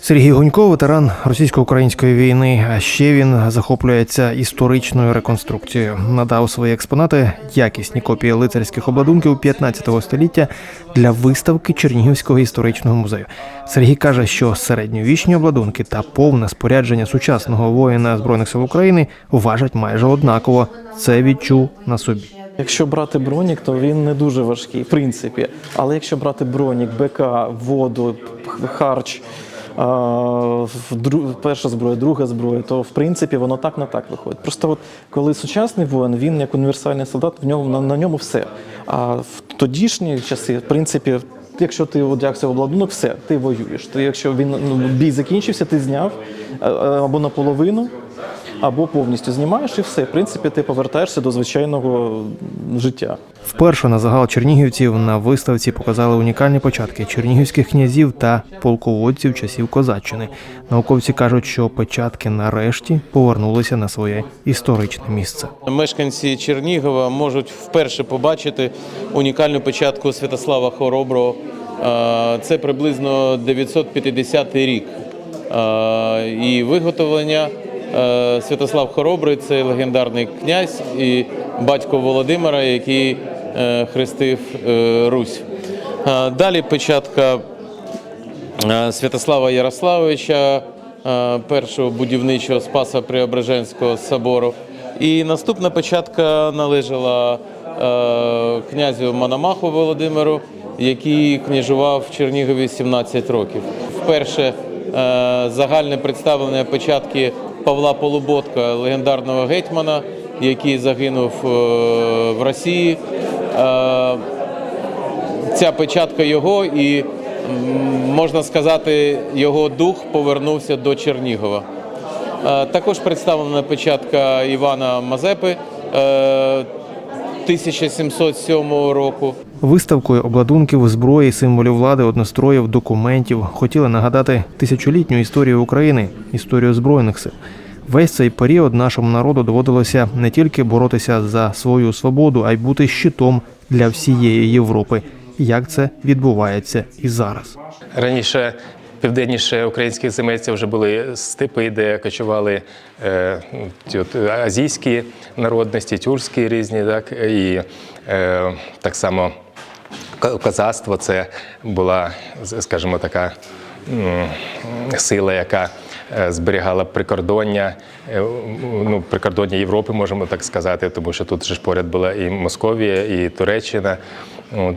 Сергій Гунько, ветеран російсько-української війни. А ще він захоплюється історичною реконструкцією. Надав свої експонати, якісні копії лицарських обладунків 15 століття для виставки Чернігівського історичного музею. Сергій каже, що середньовічні обладунки та повне спорядження сучасного воїна збройних сил України важать майже однаково. Це відчув на собі. Якщо брати бронік, то він не дуже важкий, в принципі. Але якщо брати бронік, БК, воду, харч, перша зброя, друга зброя, то в принципі воно так на так виходить. Просто от коли сучасний воїн, він як універсальний солдат, в ньому на, на ньому все. А в тодішні часи, в принципі, якщо ти одягся в обладунок, все, ти воюєш. Ти, якщо він ну, бій закінчився, ти зняв а, а, або наполовину. Або повністю знімаєш і все. В принципі, ти повертаєшся до звичайного життя. Вперше на загал чернігівців на виставці показали унікальні початки чернігівських князів та полководців часів козаччини. Науковці кажуть, що початки нарешті повернулися на своє історичне місце. Мешканці Чернігова можуть вперше побачити унікальну печатку Святослава Хороброго. Це приблизно 950 рік. І виготовлення Святослав Хоробрий це легендарний князь і батько Володимира, який е, хрестив е, Русь. Е, Далі печатка Е, Святослава Ярославовича, е, першого будівничого Спаса Преображенського собору. І наступна печатка належала е, князю Мономаху Володимиру, який княжував в Чернігові 17 років. Вперше е, загальне представлення печатки Павла Полуботка, легендарного гетьмана, який загинув е, в Росії. Е, ця печатка його, і можна сказати, його дух повернувся до Чернігова. Е, Також представлена печатка Івана Мазепи е, 1707 року. Виставкою обладунків, зброї, символів влади, одностроїв, документів хотіли нагадати тисячолітню історію України, історію збройних сил. Весь цей період нашому народу доводилося не тільки боротися за свою свободу, а й бути щитом для всієї Європи. Як це відбувається і зараз. Раніше південніше українських земель це вже були степи, де кочували е, от, азійські народності, тюркські різні, так і е, так само козацтво це була, скажімо, така сила, яка е, зберігала прикордоння, е, ну, прикордоння Європи, можемо так сказати, тому що тут же ж поряд була і Московія, і Туреччина.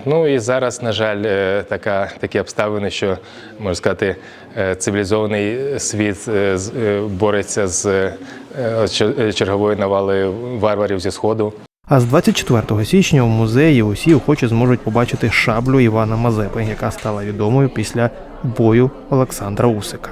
Ну і зараз, на жаль, е, така, такі обставини, що можна сказати, цивілізований світ бореться з черговою навалою варварів зі сходу. А з 24 січня у музеї усі охочі зможуть побачити шаблю Івана Мазепи, яка стала відомою після бою Олександра Усика.